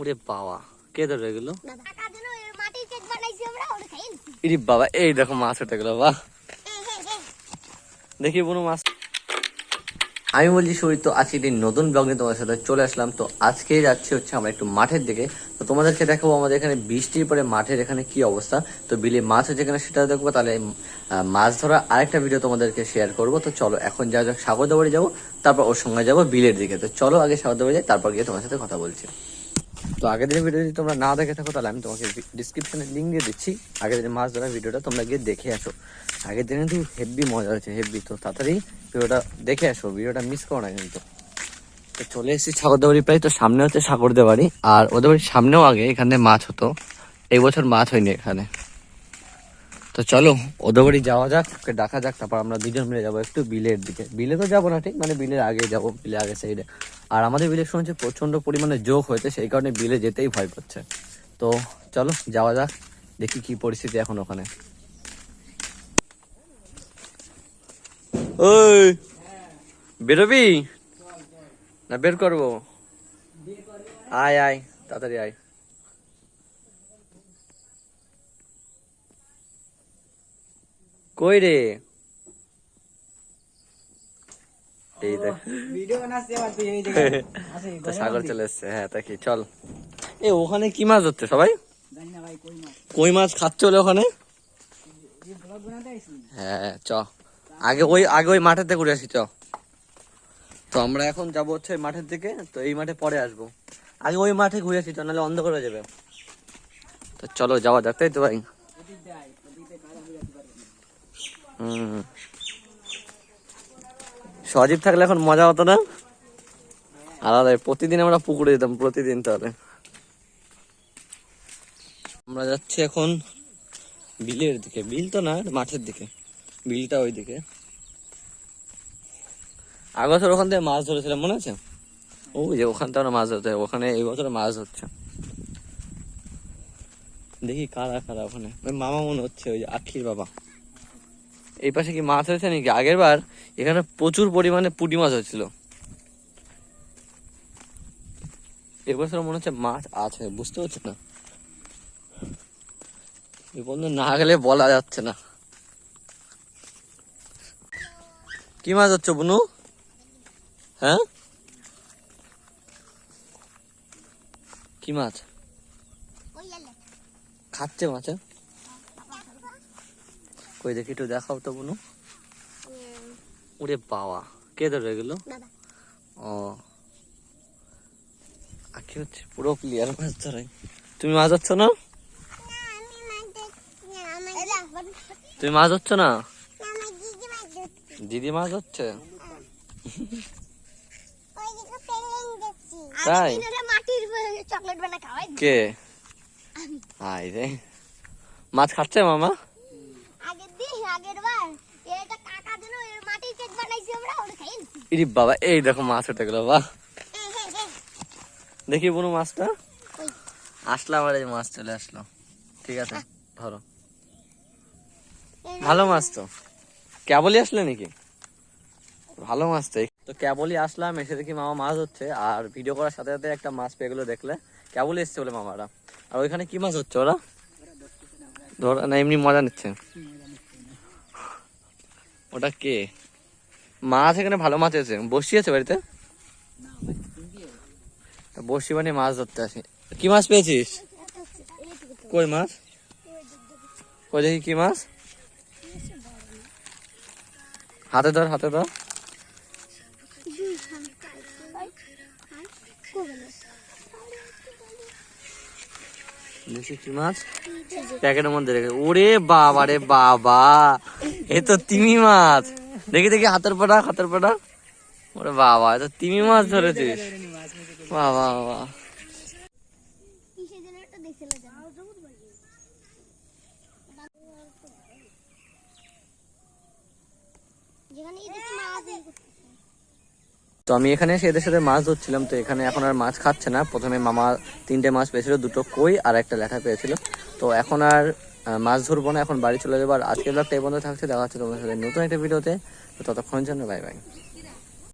ওরে বাবা কে ধরে ইরি বাবা এই দেখো মাছ উঠে গেলো বাহ। দেখি বুনো মাছ। আমি বলছি শরীর তো আজকে একটি নতুন ব্লগ নিয়ে তোমার সাথে চলে আসলাম। তো আজকে যাচ্ছি হচ্ছে আমরা একটু মাঠের দিকে। তো তোমাদেরকে দেখাবো আমাদের এখানে বৃষ্টির পরে মাঠের এখানে কি অবস্থা। তো বিলে মাছ হচ্ছে এখানে সেটা দেখব তাহলে মাছ ধরা আরেকটা ভিডিও তোমাদেরকে শেয়ার করব। তো চলো এখন যা যাক সাগরদা বাড়ি যাব তারপর ওর সঙ্গে যাব বিলের দিকে। তো চলো আগে সাগরদা বাড়ি যাই তারপর গিয়ে তোমার সাথে কথা বলছি। তো আগের দিনের ভিডিও যদি তোমরা না দেখে থাকো, তাহলে আমি তোমাকে ডিসক্রিপশনে লিঙ্ক দিয়ে দিচ্ছি। আগের দিনের মাছ ধরার ভিডিওটা তোমরা গিয়ে দেখে আসো। আগের দিনে কিন্তু হেভি মজা হয়েছে হেভি তো তাড়াতাড়ি ভিডিওটা দেখে আসো ভিডিওটা মিস করো না কিন্তু। তো চলে এসেছি সাগরদেবাড়ি প্রায়। তো সামনে হচ্ছে সাগরদেবাড়ি আর ওদের বাড়ির সামনেও আগে এখানে মাছ হতো। এই বছর মাছ হয়নি এখানে। তো চলো, ওদের বাড়ি যাওয়া যাক, ওকে ডাকা যাক, তারপর আমরা দুজন মিলে যাব একটু বিলের দিকে। বিলে তো যাব না, ঠিক? মানে বিলের আগে যাব, বিলে আগে সাইডে আর আমাদের বিলে শুনেছি প্রচণ্ড পরিমাণে যোগ হয়েছে, সেই কারণে বিলে যেতেই ভয় করছে। তো চলো, যাওয়া যাক, দেখি কি পরিস্থিতি এখন ওখানে। ওই, বেরোবি? না বের করব? আয় আয়, তাড়াতাড়ি আয়। কই রে এই দেখ। ভিডিও বানাচ্ছি আবার তুই এই জায়গায় সাগর চলে এসছে হ্যাঁ তা কি চল। এ ওখানে কি মাছ ধরছে সবাই? জানি না ভাই কই মাছ? কই মাছ খাচ্ছে বলে ওখানে? আইছি। হ্যাঁ চ। আগে ওই আগে ওই মাঠের থেকে ঘুরে আসি চ। তো আমরা এখন যাব হচ্ছে মাঠের দিকে তো এই মাঠে পরে আসব। আগে ওই মাঠে ঘুরে আসি চ নাহলে অন্ধকার হয়ে যাবে। তো চলো যাওয়া যাক তাই তো ভাই ওদিক দিয়ে আয় ওদিক দিয়ে কাদা হয়ে যেতে পারবে হুম সজীব থাকলে এখন মজা হতো না? আলাদা প্রতিদিন আমরা পুকুরে যেতাম, প্রতিদিন তাহলে। আমরা যাচ্ছি এখন বিলের দিকে। বিল তো না মাঠের দিকে। বিলটা ওই দিকে আগে বছর ওখান থেকে মাছ ধরেছিলাম মনে আছে? ওই যে ওখান থেকে মাছ ধরতে ওখানে এই বছর মাছ হচ্ছে। দেখি কারা কারা ওখানে। ওই মামা মনে হচ্ছে, ওই আখির বাবা। এই পাশে কি মাছ হয়েছে নাকি? আগের বার এখানে প্রচুর পরিমাণে পুঁটি মাছ হয়েছিল। এবছর মনে হচ্ছে মাছ আছে বুঝতে পারছি না? এ পর্যন্ত না গেলে বলা যাচ্ছে না। কি মাছ হচ্ছে বুনু? হ্যাঁ? কি মাছ? খাচ্ছে মাছে কই দেখি একটু দেখাও তো বুনু। ওরে বাবা কে ধরে এগুলো দাদা ও। আখি হচ্ছে পুরো ক্লিয়ার মাছ ধরে তুমি মাছ ধরছো না? তুমি মাছ ধরছো না? দিদি মাছ ধরছে? তাই? কে? আই রে মাছ খাচ্ছে মামা? ইরি বাবা এই দেখো মাছ উঠে গেলো বাহ। দেখি বুনু মাছটা। ওই। আসলাম আর এই মাছ চলে আসলো। ঠিক আছে ধরো। ভালো মাছ তো। কেবলই আসলে নাকি? ভালো মাছ তো। তো কেবলই আসলাম এসে দেখি মামা মাছ হচ্ছে আর ভিডিও করার সাথে সাথে একটা মাছ পেয়ে গেলো দেখলে। কেবলই এসছে বলে মামারা। আর ওইখানে কি মাছ হচ্ছে ওরা? ধর না এমনি মজা নিচ্ছে। ওটা কে? মাছ এখানে ভালো মাছ আছে। বসি আছে বাড়িতে? বসি মানে মাছ ধরতে আসি। কি মাছ পেয়েছিস? কই মাছ? কই দেখি কি মাছ? হাতে ধর হাতে ধর। মাছ। প্যাকেটের মধ্যে রেখে ওরে বাবা রে বাবা, এ তো তিমি মাছ। দেখি দেখি, হাতের পাটা হাতের পাটা। ওরে বাবা, এ তো তিমি মাছ ধরেছিস। বাবা বাবা। যেখানে তো আমি এখানে এসে এদের সাথে মাছ ধরছিলাম, তো এখানে এখন আর মাছ খাচ্ছে না। প্রথমে মামা তিনটে মাছ পেয়েছিল, দুটো কই আর একটা লেখা পেয়েছিল। তো এখন আর মাছ ধরবো না, এখন বাড়ি চলে যাব। আর আজকের ব্লগটা এই বন্ধ থাকছে, দেখা হচ্ছে তোমাদের সাথে নতুন একটা ভিডিওতে তো। ততক্ষণের জন্য বাই বাই